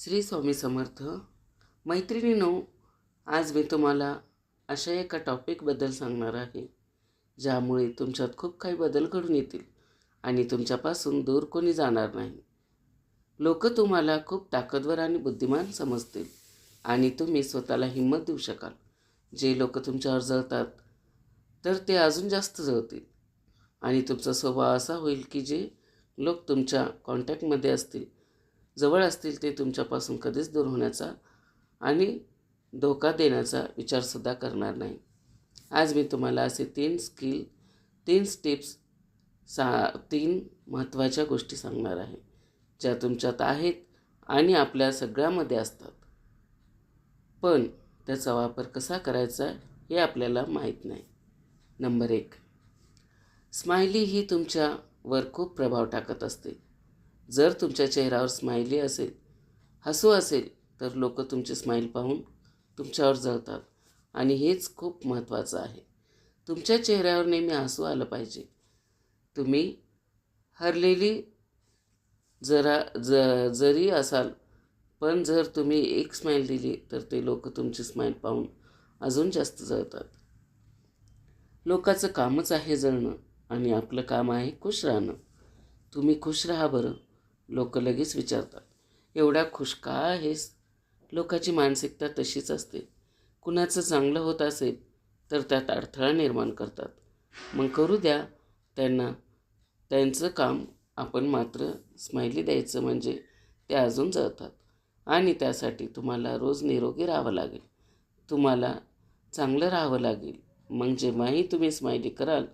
श्री स्वामी समर्थ मैत्रिणीनो आज मी तुम्हाला अशा एका टॉपिकबद्दल सांगणार आहे ज्यामुळे तुमच्यात खूप काही बदल घडून येतील आणि तुमच्यापासून दूर कोणी जाणार नाही. लोक तुम्हाला खूप ताकदवर आणि बुद्धिमान समजतील आणि तुम्ही स्वतःला हिंमत देऊ शकाल. जे लोक तुमच्यावर जळतात तर ते अजून जास्त जळतील. आणि तुमचा स्वभाव असा होईल की जे लोक तुमच्या कॉन्टॅक्टमध्ये असतील जवळ असतील ते तुमच्यापासून कधीच दूर होण्याचा आणि धोका देण्याचा विचारसुद्धा करणार नाही. आज मी तुम्हाला असे तीन स्किल तीन स्टेप्स सा तीन महत्त्वाच्या गोष्टी सांगणार आहे ज्या तुमच्यात आहेत आणि आपल्या सगळ्यामध्ये असतात. पण त्याचा वापर कसा करायचा हे आपल्याला माहीत नाही. नंबर एक स्माइली ही तुमच्यावर खूप प्रभाव टाकत असते. जर तुमच्या चेहऱ्यावर स्माइली असेल हसू असेल तर लोक तुमचे स्माईल पाहून तुमच्यावर जळतात. आणि हेच खूप महत्त्वाचं आहे. तुमच्या चेहऱ्यावर नेहमी हसू आलं पाहिजे. तुम्ही हरलेली जरा ज जरी असाल पण जर तुम्ही एक स्माईल दिली तर ते लोक तुमची स्माईल पाहून अजून जास्त जळतात. लोकाचं कामच आहे जळणं आणि आपलं काम आहे खुश राहणं. तुम्ही खुश राहा बरं. लोक लगेच विचारतात. एवढा खुश का आहेस लोकाची मानसिकता तशीच असते. कुणाचं चांगलं होत असेल तर त्यात अडथळा निर्माण करतात. मग करू द्या त्यांना त्यांचं काम आपण मात्र स्माइली द्यायचं म्हणजे ते अजून जळतात. आणि त्यासाठी तुम्हाला रोज निरोगी राहावं लागेल. तुम्हाला चांगलं राहावं लागेल. मग जेव्हाही तुम्ही स्माइली कराल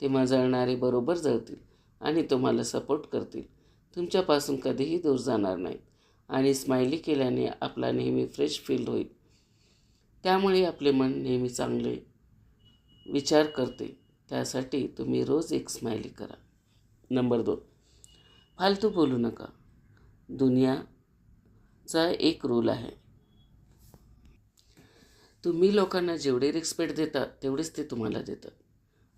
तेव्हा जळणारे बरोबर जळतील आणि तुम्हाला सपोर्ट करतील. तुमच्यापासून कधीही दूर जाणार नाहीत. आणि स्माइली केल्याने आपला नेहमी फ्रेश फील होईल. त्यामुळे आपले मन नेहमी चांगले विचार करते. त्यासाठी तुम्ही रोज एक स्माइली करा. नंबर दोन. फालतू बोलू नका. दुनियाचा एक रूल आहे. तुम्ही लोकांना जेवढे रिस्पेक्ट देता तेवढेच ते तुम्हाला देतात.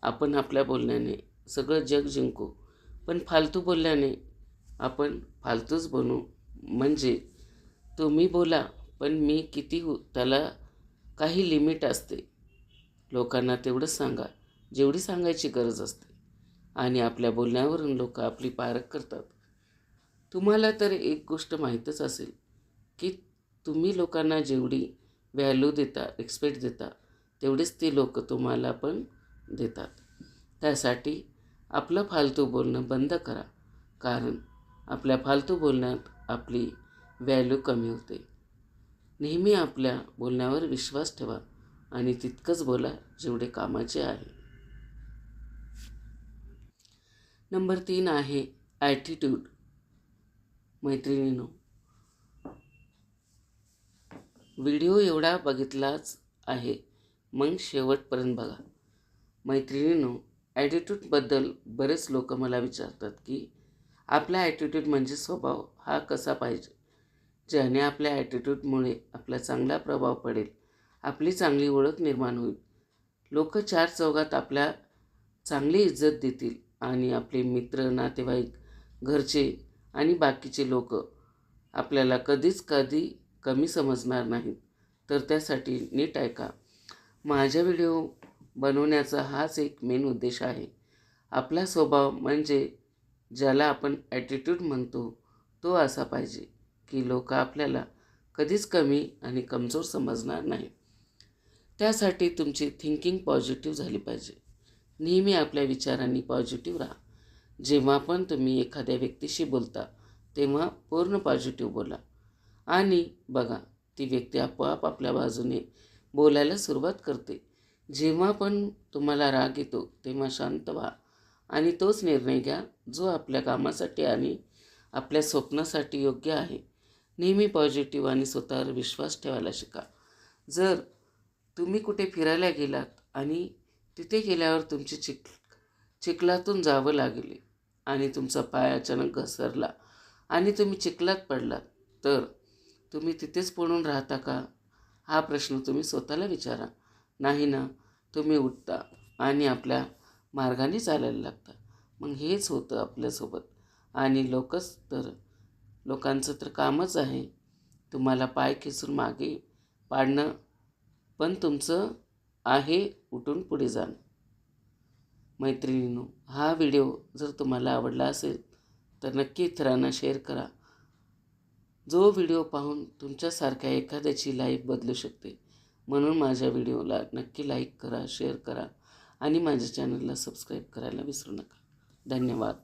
आपण आपल्या बोलण्याने सगळं जग जिंकू पण फालतू बोलल्याने आपण फालतूच बनू. म्हणजे तुम्ही बोला पण मी किती हो त्याला काही लिमिट असते. लोकांना तेवढंच सांगा जेवढी सांगायची गरज असते. आणि आपल्या बोलण्यावरून लोक आपली पारख करतात. तुम्हाला तर एक गोष्ट माहीतच असेल की तुम्ही लोकांना जेवढी व्हॅल्यू देता रिस्पेक्ट देता तेवढेच ते लोक तुम्हाला पण देतात. त्यासाठी आपलं फालतू बोलणं बंद करा. कारण आपल्या फालतू बोलण्यात आपली व्हॅल्यू कमी होते. नेहमी आपल्या बोलण्यावर विश्वास ठेवा आणि तितकंच बोला जेवढे कामाचे आहे. नंबर तीन आहे ॲटिट्यूड मैत्रिणीनो व्हिडिओ एवढा बघितलाच आहे मग शेवटपर्यंत बघा. मैत्रिणीनो ॲटिट्यूडबद्दल बरेच लोक मला विचारतात की आपला ॲटिट्यूड म्हणजे स्वभाव हा कसा पाहिजे? ज्याने आपल्या ॲटिट्यूडमुळे आपला चांगला प्रभाव पडेल आपली चांगली ओळख निर्माण होईल. लोक चार चौघात आपल्या चांगली इज्जत देतील आणि आपले मित्र नातेवाईक घरचे आणि बाकीचे लोक आपल्याला कधीच कधी कमी समजणार नाहीत. तर त्यासाठी नीट ऐका माझ्या व्हिडिओ बनवण्याचा हाच एक मेन उद्देश आहे. आपला स्वभाव म्हणजे ज्याला आपण ॲटिट्यूड म्हणतो तो असा पाहिजे की लोक आपल्याला कधीच कमी आणि कमजोर समजणार नाही त्यासाठी तुमची थिंकिंग पॉझिटिव्ह झाली पाहिजे. नेहमी आपल्या विचारांनी पॉझिटिव्ह राहा. जेव्हा पण तुम्ही एखाद्या व्यक्तीशी बोलता तेव्हा पूर्ण पॉझिटिव्ह बोला. आणि बघा ती व्यक्ती आपोआप आपल्या बाजूने बोलायला सुरुवात करते. जेव्हा पण तुम्हाला राग येतो तेव्हा शांत व्हा आणि तोच निर्णय घ्या जो आपल्या कामासाठी आणि आपल्या स्वप्नासाठी योग्य आहे नेहमी पॉझिटिव्ह आणि स्वतःवर विश्वास ठेवायला शिका. जर तुम्ही कुठे फिरायला गेलात आणि तिथे गेल्यावर तुमची चिक चिखलातून जावं लागले आणि तुमचा पाय अचानक घसरला आणि तुम्ही चिखलात पडलात तर तुम्ही तिथेच पडून राहता का? हा प्रश्न तुम्ही स्वतःला विचारा. नाही ना तुम्ही उठता आणि आपल्या मार्गाने चालायला लागता. मग हेच होतं आपल्यासोबत. आणि लोकच तर लोकांचं तर कामच आहे. तुम्हाला पाय खेचून मागे पाडणं पण तुमचं आहे उठून पुढे जाणं. मैत्रिणीनो हा व्हिडिओ जर तुम्हाला आवडला असेल तर नक्की इतरांना शेअर करा. जो व्हिडिओ पाहून तुमच्यासारख्या एखाद्याची लाईफ बदलू शकते म्हणून माझ्या व्हिडिओला नक्की लाईक करा शेअर करा आणि माझ्या चॅनलला सबस्क्राईब करायला विसरू नका. धन्यवाद.